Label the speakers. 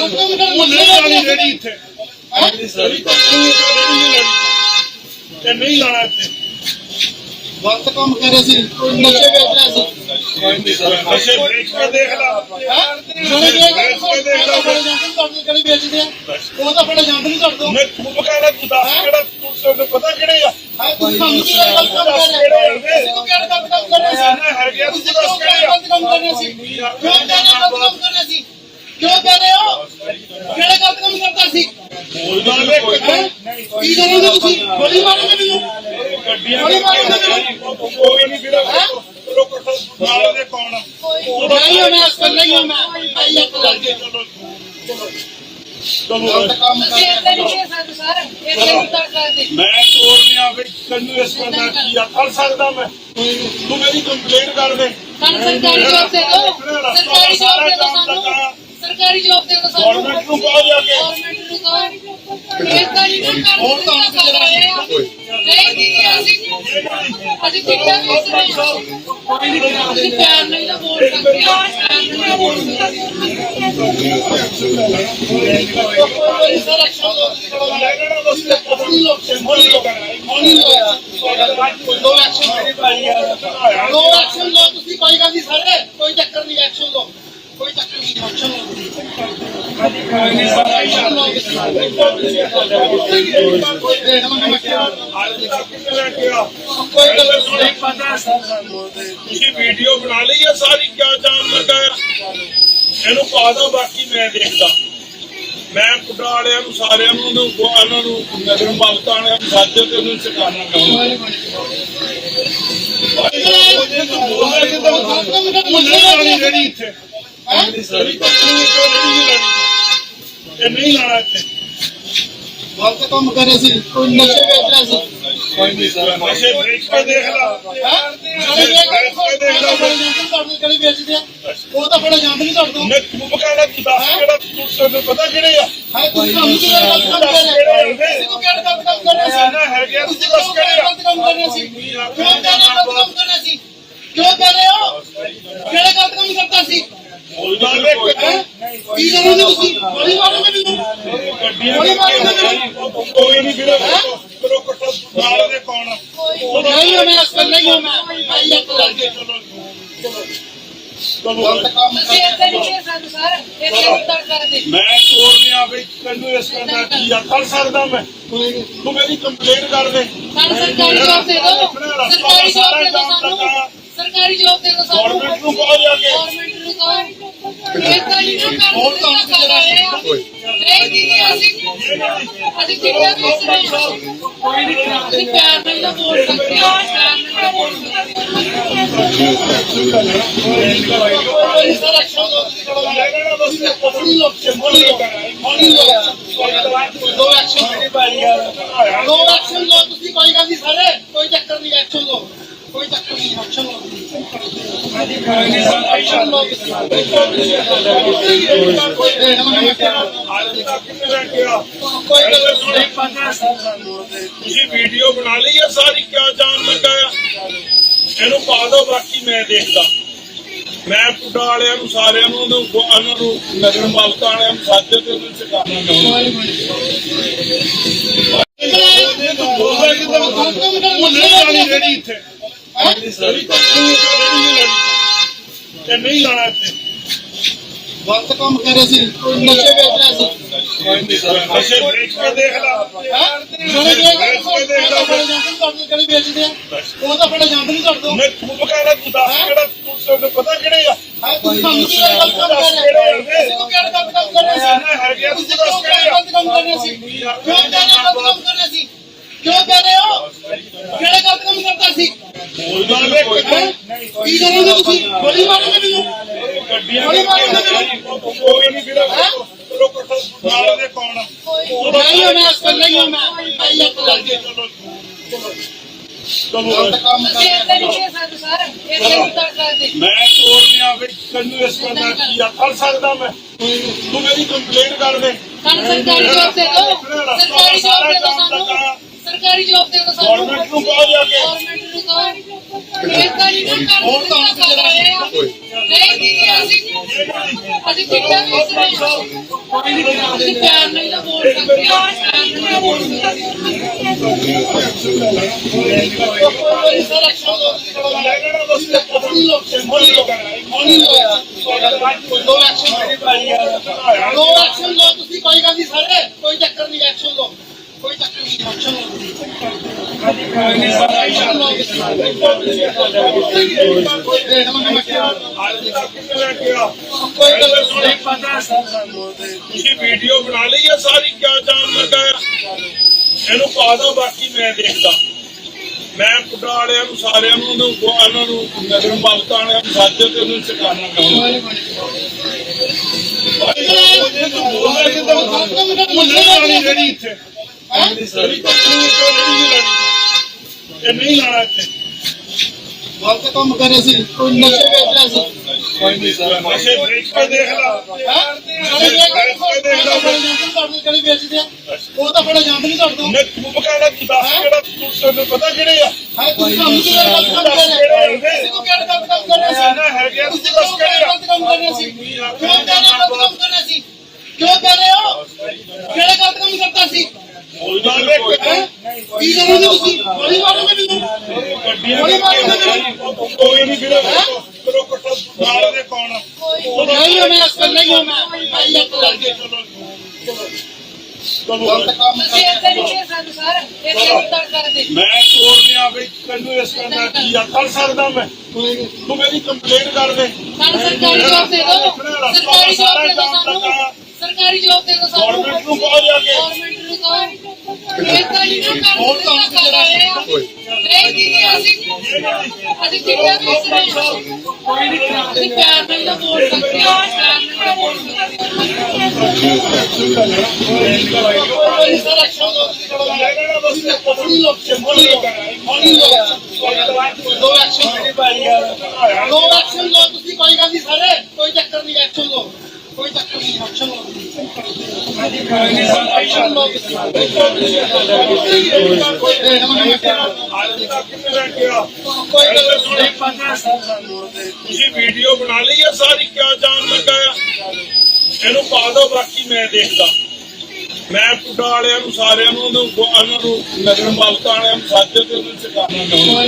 Speaker 1: ਮੁੱਲੇ ਵਾਲੀ ਜਿਹੜੀ ਇੱਥੇ। ਸਾਰੀ ਕੰਪਨੀ ਜਿਹੜੀ ਲੜੀ ਤੇ ਨਹੀਂ ਲਾਣਾ ਇੱਥੇ।
Speaker 2: ਗਲਤ ਕੰਮ ਕਰ ਰਹੇ ਸੀ ਨਸ਼ੇ ਵੇਚ ਰਹੇ ਸੀ।
Speaker 1: ਅੱਛੇ ਵੇਚ ਕੇ ਦੇਖ ਲਾ।
Speaker 2: ਜਿਹੜੇ ਵੇਚ ਕੇ ਦੇਖ ਲਓ ਤੁਹਾਡੇ ਕਿਹੜੀ ਵੇਚਦੇ ਆ। ਉਹ ਤਾਂ ਬੜਾ ਜੰਟ ਨਹੀਂ ਕਰਦੇ।
Speaker 1: ਮੈਂ ਤੂੰ ਬਕਾਲਾ ਤੂੰ ਦੱਸ ਕਿਹੜਾ ਤੂੰ ਪਤਾ ਕਿਹੜੇ ਆ?
Speaker 2: ਹਾਂ ਤੁਸੀਂ ਸਾਨੂੰ ਕੀ ਗਲਤ ਕੰਮ ਕਰ ਰਹੇ? ਹੋ ਤੁਸੀਂ ਕੋ ਕਿਹੜਾ ਗਲਤ ਕੰਮ ਕਰ ਰਹੇ ਸੀ?
Speaker 1: ਹੈ ਗਿਆ ਤੂੰ ਦੱਸ ਕਿਹੜੇ ਆ?
Speaker 2: ਗਲਤ ਕੰਮ ਕਰ ਰਹੇ ਸੀ? ਕਿਉਂ ਕਹਿੰਦੇ ਗਲਤ ਕੰਮ ਕਰ ਰਹੇ ਸੀ? ਕਿਉਂ ਕਹਿੰਦੇ ਹੋ? ਕਿਹੜਾ ਗਲਤ ਕੰਮ ਕਰਦਾ ਸੀ? ਕੀ ਕਰੋਗੇ ਤੁਸੀਂ? ਗੋਲੀ ਮਾਰੋਗੇ ਮੈਨੂੰ?
Speaker 1: ਗੱਡੀਆਂ
Speaker 2: ਗੋਲੀ ਮਾਰੋਗੇ
Speaker 1: ਕੋਈ ਨਹੀਂ ਵੀਰੇ। ਰੋਕੋ ਨਾਲ ਦੇ ਕੌਣ ਆ?
Speaker 2: ਨਹੀਂ ਹੋਣਾ ਨਹੀਂ ਆਈ ਲੱਗੇ
Speaker 1: ਚਲੋ
Speaker 2: ਕੰਮ
Speaker 1: ਮੈਂ ਤੋੜਨਿਆ ਵੀ ਤੈਨੂੰ ਇਸ ਬੰਦਾ ਕੀ ਆ? ਕਰ ਸਕਦਾ ਮੈਂ? ਤੂੰ ਮੇਰੀ ਕੰਪਲੇਂਟ ਕਰ ਦੇ।
Speaker 3: ਸਾਨੂੰ ਸਰਕਾਰੀ ਜੋਬ ਦੇ ਦਿਓ ਸਰਕਾਰੀ ਜੋਬ ਦੇ ਦਿਓ ਸਾਨੂੰ ਸਰਕਾਰੀ ਜੋਬ ਦੇ ਦਿਓ ਸਾਨੂੰ
Speaker 1: ਗਵਰਨਮੈਂਟ ਨੂੰ ਕਹੋ ਜਾ ਕੇ।
Speaker 3: ਗਵਰਨਮੈਂਟ ਨੂੰ ਕਹੋ। ਏਦਾਂ ਨਹੀਂ ਨਾ ਕਰ ਸਕਦੇ ਨਹੀਂ ਜੀ ਅਸੀਂ ਅਸੀਂ ਚਿੱਟਾ ਵੇਚ ਰਹੇ ਹਾਂ ਅਸੀਂ ਪਿਆਰ ਨਾਲ ਤਾਂ ਬੋਲ ਸਕਦੇ। ਹਾਂ ਪਿਆਰ ਨਾਲ ਤਾਂ
Speaker 2: ਨਹੀਂ ਦੋ ਦੋ ਕੋਈ ਨਹੀਂ ਸਾਰੇ ਕੋਈ ਚੱਕਰ ਨਹੀਂ ਐਕਸ਼ਨ ਲੋ ਕੋਈ ਚੱਕਰ ਨਹੀਂ ਐਕਸ਼ਨ ਲੋ ਮੈਂ
Speaker 1: ਤੁਸੀਂ ਵੀਡੀਓ ਬਣਾ ਲਈ ਹੈ ਸਾਰੀ, ਕਿਆ ਜਾਮ ਲਗਾਇਆ ਇਹਨੂੰ ਪਾ ਦੋ ਬਾਕੀ ਮੈਂ ਦੇਖਦਾ। ਮੈਂ ਪੁੱਟਾ ਵਾਲਿਆਂ ਨੂੰ, ਸਾਰਿਆਂ ਨੂੰ, ਉਹਨੂੰ ਉਹਨਾਂ ਨੂੰ, ਨਗਰ ਪਾਲਿਕਾ ਵਾਲਿਆਂ ਨੂੰ, ਸਾਜੋ ਤੇ ਉਹਨੂੰ ਸਿਖਾਣਾ ਕਹੂੰਗਾ ਮੁੱਲੇ ਵਾਲੀ ਜਿਹੜੀ ਇੱਥੇ ਸਾਰੀ ਕੰਪਨੀ ਜਿਹੜੀ ਲੜੀ ਤੇ ਨਹੀਂ ਲਾਣਾ ਇੱਥੇ
Speaker 2: ਗਲਤ ਕੰਮ ਕਰ ਰਹੇ ਸੀ ਕੋਈ ਨਸ਼ੇ ਵੇਚ ਰਹੇ ਸੀ।
Speaker 1: ਅੱਛੇ ਵੇਚ ਕੇ ਦੇਖ ਲਾ।
Speaker 2: ਕਿਹੜੀ ਆ ਉਹ ਤਾਂ ਬੜਾ ਜੰਟ ਨਹੀਂ ਕਰਦੇ
Speaker 1: ਮੈਂ ਤੂੰ ਬਕਾਲਾ ਤੂੰ ਦੱਸ ਕਿਹੜਾ ਤੂੰ ਤੈਨੂੰ ਪਤਾ ਕਿਹੜੇ ਆ?
Speaker 2: ਹਾਂ ਤੁਸੀਂ ਸਾਨੂੰ ਕੀ ਗਲਤ ਕੰਮ ਕਰ ਰਹੇ ਹੋ। ਤੁਸੀਂ ਕੋ ਕਿਹੜਾ ਕੰਮ ਕਰ ਰਹੇ ਸੀ?
Speaker 1: ਹੈ ਗਿਆ
Speaker 2: ਤੁਸੀਂ ਕਿਉਂ ਗਲਤ ਕੰਮ ਕਰ ਰਹੇ ਸੀ? ਕਿਉਂ ਕਹਿੰਦੇ ਗਲਤ ਕੰਮ ਕਰ ਰਹੇ ਸੀ? ਕਿਉਂ ਕਹਿ ਰਹੇ ਹੋ? ਕਿਹੜਾ ਗਲਤ ਕੰਮ ਕਰਦਾ ਸੀ? ਹੈਂ? ਕੀ ਕਰੋਗੇ ਤੁਸੀਂ ਗੋਲੀ ਮਾਰੋਗੇ ਮੈਨੂੰ ਗੋਲੀ ਮਾਰੋਗੇ ਮੈਨੂੰ
Speaker 1: ਕੋਈ ਨਹੀਂ ਵੀਰੇ ਨਾਲ ਦੇ ਕੌਣ
Speaker 2: ਇੱਕ ਲੱਗੇ
Speaker 3: ਸਕਦੇ
Speaker 1: ਮੈਂ ਵੀ ਤੈਨੂੰ ਇਸ ਬੰਦਾ ਕੀ ਆ ਕਰ ਸਕਦਾ ਮੈਂ। ਤੂੰ ਮੇਰੀ ਕੰਪਲੇਂਟ ਕਰ ਦੇ।
Speaker 3: ਸਰਕਾਰੀ ਜੋਬ ਦੇ ਦਿਓ ਸਰਕਾਰੀ ਜੋਬ ਦੇ ਸਾਨੂੰ ਸਰਕਾਰੀ ਜੋਬ ਦੇ ਦਿਓ ਸਾਨੂੰ
Speaker 1: ਗਵਰਨਮੈਂਟ ਨੂੰ ਕਹੋ ਜਾ ਕੇ
Speaker 3: ਗਵਰਨਮੈਂਟ ਨੂੰ ਕਹੋ ਏਦਾਂ ਨਹੀਂ ਨਾ ਕਰ ਸਕਦੇ ਨਹੀਂ ਜੀ ਅਸੀਂ ਅਸੀਂ ਚਿੱਟਾ ਵੇਚ ਰਹੇ। ਹਾਂ ਅਸੀਂ ਪਿਆਰ ਨਾਲ ਤਾਂ ਬੋਲ ਸਕਦੇ ਹਾਂ ਪਿਆਰ ਨਾਲ ਤਾਂ ਬੋਲ
Speaker 2: ਨਹੀਂ ਦੋ ਦੋ ਐਕਸ਼ਨ ਲੋ ਤੁਸੀਂ ਕੋਈ ਗੱਲ ਨਹੀਂ ਸਾਰੇ। ਕੋਈ ਚੱਕਰ ਨਹੀਂ ਐਕਸ਼ਨ ਲੋ ਕੋਈ ਚੱਕਰ ਨਹੀਂ ਐਕਸ਼ਨ ਲੋ ਐਕਸ਼ਨ ਲੋ ਕੋਈ ਗੱਲ ਨਹੀਂ ਪਤਾ
Speaker 1: ਤੁਸੀਂ ਵੀਡੀਓ ਬਣਾ ਲਈ ਹੈ ਸਾਰੀ ਕਿਆ ਜਾਮ ਲਗਾਇਆ ਇਹਨੂੰ ਪਾ ਦੋ ਬਾਕੀ ਮੈਂ ਦੇਖਦਾ। ਮੈਂ ਪੁੱਟਾ ਵਾਲਿਆਂ ਨੂੰ ਸਾਰਿਆਂ ਨੂੰ ਉਹਨੂੰ ਨੂੰ ਨਗਰ ਪਾਲਿਕਾ ਵਾਲਿਆਂ ਨੂੰ ਸਾਜੋ ਤੇ ਉਹਨੂੰ ਸਿਖਾਣਾ ਕਹੂੰਗਾ ਮੁੱਲੇ ਵਾਲੀ ਜਿਹੜੀ ਇੱਥੇ ਸਾਰੀ ਕੰਪਨੀ ਜਿਹੜੀ ਲੜੀ ਤੇ ਨਹੀਂ ਲਾਣਾ ਇੱਥੇ।
Speaker 2: ਗਲਤ ਕੰਮ ਕਰ ਰਹੇ ਸੀ ਕੋਈ ਨਸ਼ੇ ਵੇਚ ਰਹੇ ਸੀ?
Speaker 1: ਅੱਛੇ ਵੇਚ ਕੇ ਦੇਖ ਲਾ।
Speaker 2: ਵੇਚ ਕੇ ਦੇਖ ਤੁਹਾਡੇ ਕਿਹੜੀ ਵੇਚਦੇ ਆ? ਉਹ ਤਾਂ ਬੜਾ ਜੰਟ ਨਹੀਂ ਕਰਦੇ
Speaker 1: ਮੈਂ ਤੂੰ ਬਕਾਲਾ ਤੂੰ ਦੱਸ ਕਿਹੜਾ ਤੂੰ ਤੈਨੂੰ ਪਤਾ ਕਿਹੜੇ ਆ?
Speaker 2: ਹਾਂ ਤੁਸੀਂ ਸਾਨੂੰ ਕੀ ਕੰਮ ਕਰ ਰਹੇ ਹੋ? ਤੁਸੀਂ ਕੋ ਕਿਹੜਾ ਕੰਮ ਕਰ ਰਹੇ ਸੀ
Speaker 1: ਹੈ ਗਿਆ
Speaker 2: ਤੁਸੀਂ ਕਿਉਂ ਕਿਹੜਾ ਕੰਮ ਕਰ ਰਹੇ ਸੀ ਕਿਉਂ ਕਹਿੰਦੇ ਗਲਤ ਕੰਮ ਕਰ ਰਹੇ ਸੀ ਕਿਉਂ ਕਹਿ ਰਹੇ ਹੋ? ਕਿਹੜਾ ਗਲਤ ਕੰਮ ਕਰਦਾ ਸੀ? ਕੀ ਕਰੋਗੇ ਤੁਸੀਂ? ਗੋਲੀ ਮਾਰੋਗੇ ਮੈਨੂੰ
Speaker 1: ਗੱਡੀਆਂ
Speaker 2: ਗੋਲੀ ਮਾਰੋਗੇ ਮੈਨੂੰ
Speaker 1: ਕੋਈ ਨਹੀਂ ਵੀਰੇ। ਰੋਕੋ ਨਾਲ ਦੇ ਕੌਣ?
Speaker 2: ਨਹੀਂ ਹੋਣਾ ਇਸ ਪਰ ਨਹੀਂ ਹੋਣਾ। ਆਈ ਇੱਕ ਲੱਗੇ
Speaker 1: ਚਲੋ
Speaker 2: ਗਲਤ ਕੰਮ ਕਰ
Speaker 3: ਏਦਾਂ ਨਹੀਂ ਕਹਿ ਸਕਦੇ ਸਰ। ਏਦਾਂ ਨਹੀਂ ਕਰ ਸਕਦੇ।
Speaker 1: ਮੈਂ ਤੋੜਨਿਆ ਵੀ ਤੈਨੂੰ ਇਸ ਬੰਦਾ ਕੀ ਆ? ਕਰ ਸਕਦਾ ਮੈਂ? ਤੂੰ ਮੇਰੀ ਕੰਪਲੇਂਟ ਕਰ ਦੇ।
Speaker 3: ਸਰਕਾਰੀ ਜੋਬ ਦੇ ਦਿਓ। ਸਰਕਾਰੀ ਜੋਬ ਦੇ ਦਿਓ ਸਾਨੂੰ। ਸਰਕਾਰੀ ਜੋਬ ਦੇ ਸਾਨੂੰ
Speaker 1: ਗਵਰਨਮੈਂਟ ਨੂੰ ਕਹੋ ਜਾ ਕੇ।
Speaker 3: ਗਵਰਨਮੈਂਟ ਨੂੰ ਕਹੋ। ਇਹ ਤਾਂ ਨਹੀਂ ਨਾ
Speaker 2: ਹੋਰ ਹੁਣ ਤਾਂ
Speaker 3: ਆ ਨਹੀਂ। ਜੀ ਅਸੀਂ ਅਸੀਂ ਚਿੱਟਾ ਵੇਚ ਰਹੇ ਹਾਂ ਅਸੀਂ ਪਿਆਰ ਨਾਲ ਤਾਂ ਬੋਲ ਸਕਦੇ ਹਾਂ ਪਿਆਰ ਨਾਲ ਤਾਂ ਬੋਲ ਸਕਦੇ ਹਾਂ
Speaker 2: ਕੋਈ ਸਰ ਐਕਸ਼ਨ ਲਓ ਤੁਸੀਂ ਦੋ ਦੋ ਕੋਈ ਗੱਲ ਨਹੀਂ ਸਾਰੇ। ਕੋਈ ਚੱਕਰ ਨਹੀਂ ਐਕਸ਼ਨ ਲਓ। ਕੋਈ ਚੱਕਰ ਨਹੀਂ ਐਕਸ਼ਨ ਕੋਈ ਦੇਖ ਲਓ ਮੈਂ ਕੋਈ ਗੱਲ ਨਹੀਂ
Speaker 1: ਤੁਸੀਂ ਵੀਡੀਓ ਬਣਾ ਲਈ ਹੈ ਸਾਰੀ, ਕਿਆ ਜਾਣ ਲੱਗਾ ਇਹਨੂੰ ਪਾ ਦੋ ਬਾਕੀ ਮੈਂ ਦੇਖਦਾ। ਮੈਂ ਪੁੱਡਾ ਵਾਲਿਆਂ ਨੂੰ, ਸਾਰਿਆਂ ਨੂੰ, ਉਹਨੂੰ, ਉਹਨਾਂ ਨੂੰ, ਨਗਰ ਪਾਲਿਕਾ ਵਾਲਿਆਂ ਨੂੰ, ਸੱਜ ਤੇ ਉਹਨੂੰ ਸਿਖਾਣਾ ਚਾਹੁੰਦਾ। ਜਿਹੜੀ ਇੱਥੇ। ਸਾਰੀ ਕੰਪਨੀ ਤੋਂ ਨਹੀਂ ਲੈਣੀ ਇਹ ਨਹੀਂ ਲਾਣਾ ਇੱਥੇ।
Speaker 2: ਗਲਤ ਕੰਮ ਕਰੇ ਸੀ ਕੋਈ ਨਸ਼ੇ ਵੇਚ ਰਿਹਾ ਸੀ।
Speaker 1: ਨਸ਼ੇ ਵੇਚ ਕੇ ਦੇਖ ਲਾ।
Speaker 2: ਕਿਹੜੀ ਵੇਚਦੇ ਆ। ਉਹ ਤਾਂ ਬੜਾ ਜਾਂਦ ਨਹੀਂ ਕਰਦਾ।
Speaker 1: ਮੈਂ ਤੂੰ ਬਕਾਲਾ ਤੂੰ ਦੱਸ ਕਿਹੜਾ ਤੂੰ ਤੈਨੂੰ ਪਤਾ ਕਿਹੜੇ ਆ?
Speaker 2: ਹਾਂ ਤੁਸੀਂ ਕੰਮ ਕਿਹੜਾ ਗਲਤ ਕੰਮ ਕਰ ਰਹੇ ਹੋ ਤੁਸੀਂ ਕੋ ਕਿਹੜਾ ਕੰਮ ਕਰ ਰਹੇ ਸੀ ਤੁਸੀਂ ਕਿਉਂ ਕਿਹੜਾ ਗਲਤ ਕੰਮ ਕਰ ਰਹੇ ਸੀ ਕਿਉਂ ਕਿਹੜਾ ਗਲਤ ਕੰਮ ਕਰ ਰਹੇ ਸੀ ਕਿਉਂ ਕਰ ਰਹੇ ਹੋ? ਕਿਹੜਾ ਗਲਤ ਕੰਮ ਕਰਦਾ ਸੀ?
Speaker 1: ਕੋਈ ਗੱਲ ਨਹੀਂ
Speaker 2: ਹੈਂ? ਕੀ ਕਰੋਗੇ ਤੁਸੀਂ ਗੋਲੀ ਮਾਰੋਗੇ ਮੈਨੂੰ ਗੋਲੀ ਮਾਰੋਗੇ ਮੈਨੂੰ
Speaker 1: ਕੋਈ ਨਹੀਂ ਵੀਰੇ ਕਰੋ ਕੱਟੋ ਨਾਲ ਦੇ ਕੌਣ ਆ?
Speaker 2: ਨਹੀਂ ਮੈਂ ਅਸਲ ਨਹੀਂ ਹਾਂ ਮੈਂ ਭਾਈ ਲੱਗ ਲੱਗੇ ਗਲਤ ਕੰਮ
Speaker 3: ਅਸੀਂ ਇੱਥੇ ਨਹੀਂ ਦੇ
Speaker 1: ਬਈ ਤੈਨੂੰ ਇਸ ਕਰਨਾ ਕੀ ਆ ਕਰ ਸਕਦਾ ਮੈਂ ਤੂੰ ਮੇਰੀ ਕੰਪਲੇਂਟ ਕਰ ਦੇ
Speaker 3: ਸਾਨੂੰ ਸਰਕਾਰੀ ਜੋਬ ਦੇ ਦਿਓ ਸਰਕਾਰੀ ਜੋਬ ਦੇ ਦਿਓ ਸਾਨੂੰ ਸਰਕਾਰੀ ਜੋਬ ਦੇ ਦਿਓ ਸਾਨੂੰ
Speaker 1: ਗਵਰਨਮੈਂਟ ਨੂੰ ਕਹੋ ਜਾ ਕੇ
Speaker 3: ਗਵਰਨਮੈਂਟ ਨੂੰ ਕਹੋ ਇਹ ਤਾਂ ਨਹੀਂ ਨਾ
Speaker 2: ਹੋਰ ਤਾਂ ਹੁਣ ਤਾਂ
Speaker 3: ਕਰ ਰਹੇ ਆ ਨਹੀਂ ਜੀ ਅਸੀਂ ਅਸੀਂ ਚਿੱਟਾ ਵੇਚ ਰਹੇ ਹਾਂ ਅਸੀਂ ਪਿਆਰ ਨਾਲ ਤਾਂ ਬੋਲ ਸਕਦੇ ਹਾਂ ਪਿਆਰ ਨਾਲ ਤਾਂ ਬੋਲ ਸਕਦੇ
Speaker 2: ਕੋਈ ਸਰ ਐਕਸ਼ਨ ਲਓ ਤੁਸੀਂ ਆਪਣੀ ਲੋਕ ਮੋਨੀ ਲੋਕ ਮੋਨੀ ਲੋਕ ਦੋ ਐਕਸ਼ਨ ਦੋ ਐਕਸ਼ਨ ਲਓ ਤੁਸੀਂ ਕੋਈ ਗੱਲ ਨਹੀਂ ਸਾਰੇ ਕੋਈ ਚੱਕਰ ਨਹੀਂ ਐਕਸ਼ਨ ਲਓ ਕੋਈ ਚੱਕਰ ਨਹੀਂ ਐਕਸ਼ਨ ਲਓ ਐਕਸ਼ਨ ਲਓ ਕੋਈ ਦੇਖ ਲਓ ਮੈਂ ਕਿਹਾ
Speaker 1: ਅੱਜ ਤੱਕ ਕਿਵੇਂ ਲੈ ਕੇ ਆ
Speaker 2: ਕੋਈ ਗੱਲ ਨਹੀਂ
Speaker 1: ਤੁਸੀਂ ਵੀਡੀਓ ਬਣਾ ਲਈ ਆ, ਸਾਰੀ ਕਿਆ ਜਾਣ ਲੱਗਾ ਆ? ਇਹਨੂੰ ਪਾ ਦੋ ਬਾਕੀ ਮੈਂ ਦੇਖਦਾ। ਮੈਂ ਪੁੱਡਾ ਵਾਲਿਆਂ ਨੂੰ, ਸਾਰਿਆਂ ਨੂੰ, ਉਹਨਾਂ ਨੂੰ ਨਗਰ ਪਾਲਿਕਾ ਵਾਲਿਆਂ ਨੂੰ ਸੱਜ ਤੇ ਉਹਨੂੰ ਸਿਖਾਣਾ ਚਾਹੁੰਦਾ